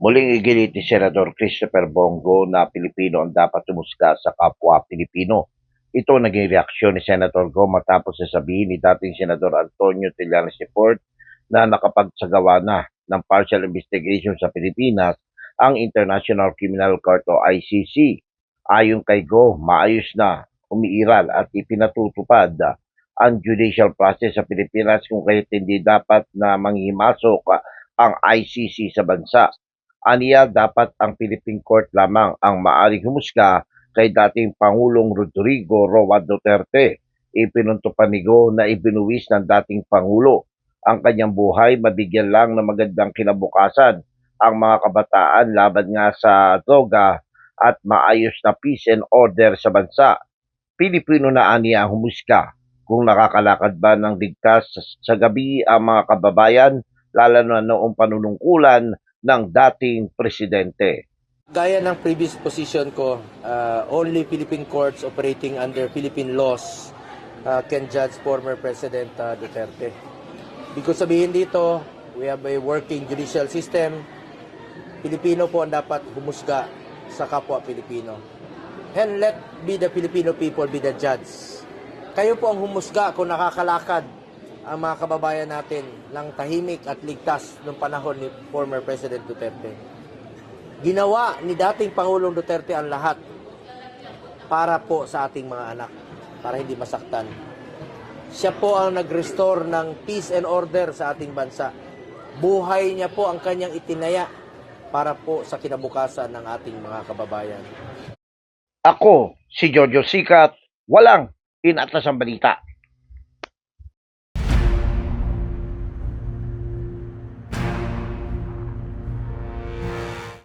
Muling igilit ni Senador Christopher Bongo na Pilipino ang dapat tumusga sa kapwa Pilipino. Ito naging reaksyon ni Senator Go matapos sasabihin ni dating Senador Antonio Trillanes Report na nakapagsagawa na ng partial investigation sa Pilipinas ang International Criminal Court o ICC. Ayon kay Go, maayos na umiiral at ipinatutupad ang judicial process sa Pilipinas kung kaya't hindi dapat na manghimasok ang ICC sa bansa. Aniya dapat ang Philippine Court lamang ang maaring humusga kay dating Pangulong Rodrigo Roa Duterte. Ipinunto pa ni na ibinuwis ng dating Pangulo ang kanyang buhay mabigyan lang ng magandang kinabukasan ang mga kabataan laban nga sa droga at maayos na peace and order sa bansa. Pilipino na aniya ang humusga kung nakakalakad ba ng ligtas sa gabi ang mga kababayan lalo na noong panunungkulan ng dating presidente. Gaya ng previous position ko, uh, only Philippine courts operating under Philippine laws uh, can judge former President uh, Duterte. Ibig sabihin dito, we have a working judicial system. Pilipino po ang dapat humusga sa kapwa Pilipino. And let be the Filipino people be the judge. Kayo po ang humusga kung nakakalakad ang mga kababayan natin ng tahimik at ligtas noong panahon ni former President Duterte. Ginawa ni dating Pangulong Duterte ang lahat para po sa ating mga anak, para hindi masaktan. Siya po ang nag-restore ng peace and order sa ating bansa. Buhay niya po ang kanyang itinaya para po sa kinabukasan ng ating mga kababayan. Ako, si Jojo Sikat, walang inatas ang balita.